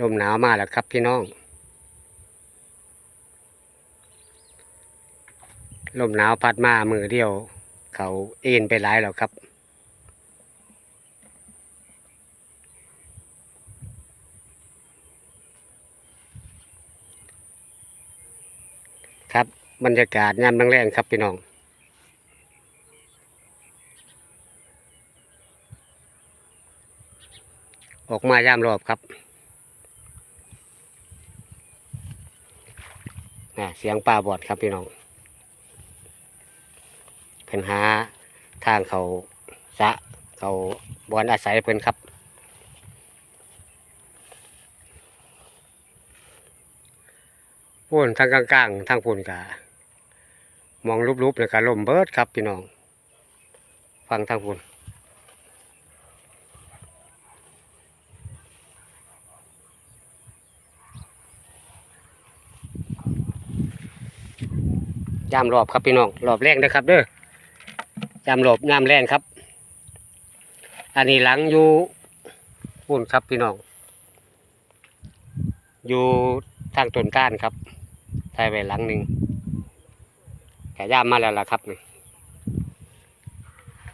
ลมหนาวมาแล้วครับพี่น้อง ลมหนาวพัดมามือเดียว เขาเอ็นไปหลายแล้วครับครับบรรยากาศยามแรงๆครับพี่น้อง ออกมายามรอบครับ อ่าเสียงป่าบอดครับพี่น้องเพิ่นหาทางเขาสะเขาบอนอาศัยเพิ่นครับพุ่นทางกลางๆทางพุ่นกะมองรูปๆเลยกะลมเบิดครับพี่น้อง ฟังทางพุ่น ยามรอบครับพี่น้องรอบแรงนะครับเด้อยามรอบยามแรงครับ อันนี้หลังอยู่พุ่นครับพี่น้อง อยู่ทางต้นก้านครับใส่ไว้หลังหนึ่งแกย่ามมาแล้วล่ะครับนี่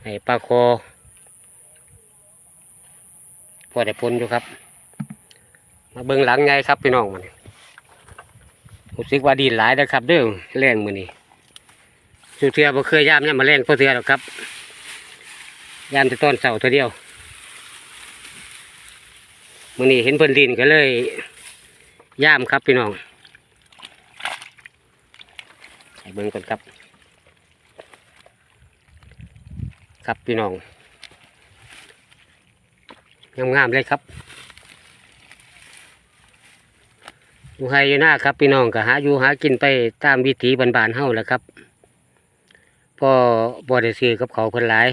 ให้ปลาโคพอได้ปนอยู่ครับ มาเบิ่งหลังไงครับพี่น้องมันรู้สึกว่าดีหลายนะครับ เด้อแรงมือนี้ สุเทียบ่เคยย่ามเนี่ยมาแรงพราะเทียหรอกครับย่ามแต่ต้นเสาเท่เดียวมื่อนี้เห็นเพิ่นดินก็เลยย่ามครับพี่น้องให้เบิ่งก่อนครับ ครับพี่น้องงามๆเลยครับอยู่ไฮอยู่หน้าครับพี่น้องก็หาอยู่หากินไปตามวิถีบานๆเฮาแหล้วครับ พ่อบ่ได้ซื้อกับเขาวเพิ่นหลาย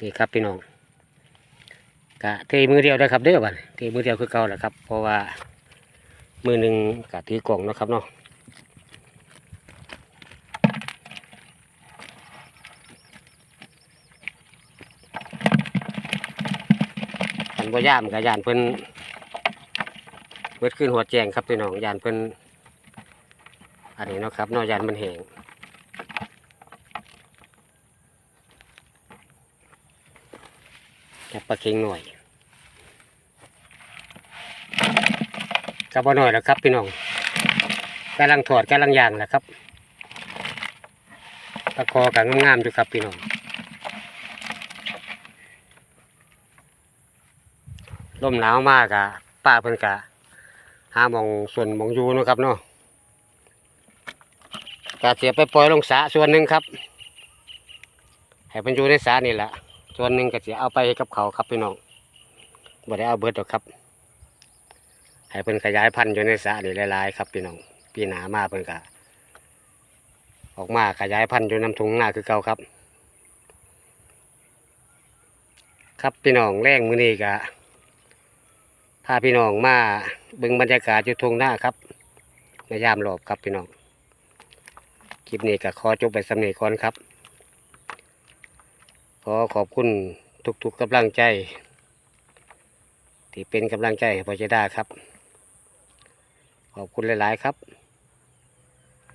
นี่ครับพี่น้องกะเทมือเดียวได้ครับเด้อบัดเทมือเดียวคือเก่าแหละครับ เพราะว่ามือหนึ่งกะถือกล่องนะครับเนาะอันบ่ย่ามกับยานเพิ่นเบิดขึ้นหัวแจงครับพี่น้องยานเพิ่นอันนี้เนาะครับนอกยานมันแห้ง จับปลาเค็งหน่อยกับบ่หน่อยแล้วครับพี่น้องกำลังถอดกำลังยางแหละครับตะคอกับงามๆอยู่ครับพี่น้องลมหนาวมากอะป้าเพิ่นกะหามองส่วนมองยูนะครับเนาะกะเสียไปปล่อยลงสระส่วนหนึ่งครับ ให้เพิ่นอยู่ในสระนี่แหละ ส่วนหนึ่งก็เสียเอาไปให้กับเขาครับพี่น้องบ่ได้เอาเบิดหรอกครับ ให้เพิ่นขยายพันธุ์อยู่ในสระนี่หลายๆครับพี่น้องปีหนามาเพิ่นกะออกมาขยายพันธุ์อยู่น้ำถุงหน้าคือเก่าครับ ครับพี่น้องแรงมือนี้กะพาพี่น้องมาบิ่งบรรยากาศอยู่ทุ่งหน้าครับในยามหลบครับพี่น้องคลิปนี้ก็ขอจบไปสำเนีก่อนครับ ขอขอบคุณทุกๆกำลังใจ ที่เป็นกำลังใจให้พอจะได้ครับ ขอบคุณหลาย ๆ ครับ